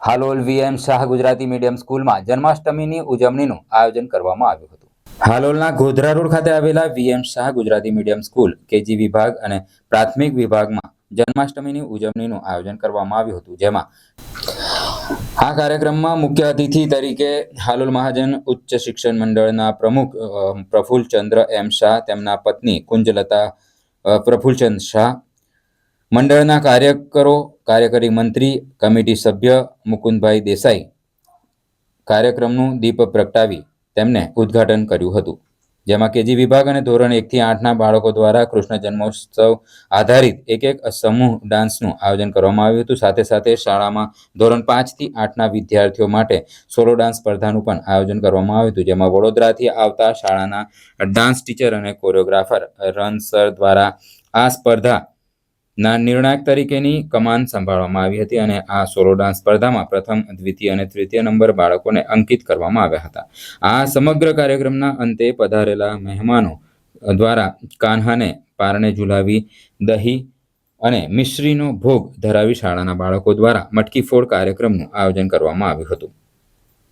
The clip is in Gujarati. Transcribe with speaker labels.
Speaker 1: હાલોલ વીએમ શાહ ગુજરાતી મીડિયમ સ્કૂલમાં જન્માષ્ટમીની ઉજવણીનું આયોજન કરવામાં આવ્યું હતું. હાલોલના ગોધરા રોડ ખાતે આવેલા VM Shah Gujarati medium school KG વિભાગ અને પ્રાથમિક વિભાગમાં જન્માષ્ટમીની ઉજવણીનું આયોજન કરવામાં આવ્યું હતું જેમાં આ કાર્યક્રમમાં મુખ્ય અતિથિ તરીકે હાલોલ મહાજન ઉચ્ચ શિક્ષણ મંડળના પ્રમુખ અ, પ્રફુલ્લચંદ્ર એમ શાહ તેમના પત્ની કુંજલતા પ્રફુલચંદ શાહ મંડળના કાર્યકરો, કાર્યકારી મંત્રી, કમિટી સભ્ય મુકુંદભાઈ દેસાઈ કાર્યક્રમનું દીપ પ્રગટાવી તેમને ઉદ્ઘાટન કર્યું હતું. જેમાં કેજી વિભાગ અને ધોરણ એકથી આઠના બાળકો દ્વારા કૃષ્ણ જન્મોત્સવ આધારિત એક એક સમૂહ ડાન્સનું આયોજન કરવામાં આવ્યું હતું. સાથે સાથે શાળામાં ધોરણ પાંચથી આઠના વિદ્યાર્થીઓ માટે સોલો ડાન્સ સ્પર્ધાનું પણ આયોજન કરવામાં આવ્યું હતું. જેમાં વડોદરાથી આવતા શાળાના ડાન્સ ટીચર અને કોરિયોગ્રાફર રન સર દ્વારા આ સ્પર્ધા ના, નિર્ણાયક તરીકેની કમાન સંભાળવામાં આવી હતી અને આ સોલો ડાન્સ સ્પર્ધામાં પ્રથમ, દ્વિતીય અને તૃતીય નંબર બાળકોને અંકિત કરવામાં આવ્યા હતા. આ સમગ્ર કાર્યક્રમના અંતે પધારેલા મહેમાનો દ્વારા કાન્હાને પારણે ઝુલાવી, દહીં અને મિશ્રીનો ભોગ ધરાવી શાળાના બાળકો દ્વારા મટકી ફોડ કાર્યક્રમનું આયોજન કરવામાં આવ્યું હતું.